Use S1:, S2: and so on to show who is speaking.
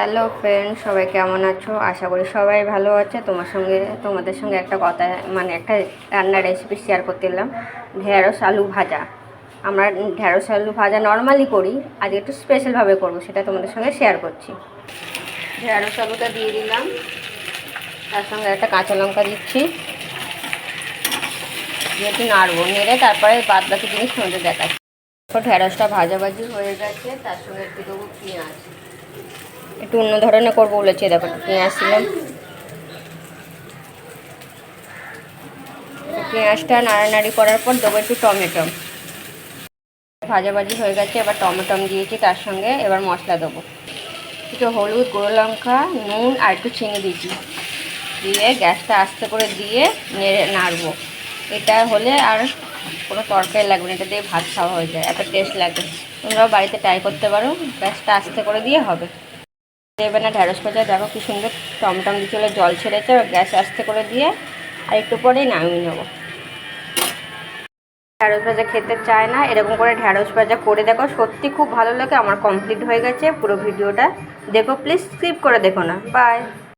S1: Hello friend সবাই কেমন আছো? আশা করি সবাই ভালো আছে। তোমার সঙ্গে, তোমাদের সঙ্গে একটা কথা মানে একটা রান্নার রেসিপি শেয়ার করতে এলাম ঢেঁড়স আলু ভাজা। আমরা ঢেঁড়স আলু ভাজা নর্মালি করি। আজ একটু স্পেশালভাবে করব, সেটা তোমাদের সঙ্গে শেয়ার করছি। ঢেঁড়স আলুটা দিয়ে দিলাম। তার সঙ্গে একটা কাঁচা লঙ্কা দিচ্ছি। একটু নাড়বো, নেড়ে তারপরে বাদ বাকি জিনিস তোমাদের দেখাচ্ছি। ঢেঁড়সটা ভাজাভাজি হয়ে গেছে। তার সঙ্গে একটু দেবো পেঁয়াজ। একটু অন্য ধরনের করব বলেছি দেখো পেঁয়াজ ছিলাম পেঁয়াজটা নাড়ানাড়ি করার পর দেবো একটু টমেটো। ভাজাভাজি হয়ে গেছে, এবার টমেটম দিয়েছি তার সঙ্গে, এবার মশলা দেবো। একটু হলুদ, গুঁড়ো লঙ্কা, নুন আর একটু চিনি দিয়েছি। দিয়ে গ্যাসটা আস্তে করে দিয়ে নেড়ে নাড়বো। এটা হলে আর কোনো তরকারি লাগবে না, এটা দিয়ে ভাত খাওয়া হয়ে যায়, এত টেস্ট লাগে। তোমরাও বাড়িতে ট্রাই করতে পারো, গ্যাসটা আস্তে করে দিয়ে হবে। দেবে না ঢ্যাঁড়স ভাজা, দেখো কি সুন্দর টমটম দিয়ে চলে জল ছেড়েছে, এবার গ্যাস আস্তে করে দিয়ে আর একটু পরেই নামিয়ে নেব। ঢ্যাঁড়স ভাজা খেতে চায় না, এরকম করে ঢ্যাঁড়স ভাজা করে দেখো, সত্যি খুব ভালো লাগে, আমার কমপ্লিট হয়ে গেছে পুরো ভিডিওটা। দেখো প্লিজ স্কিপ করে দেখো না। বাই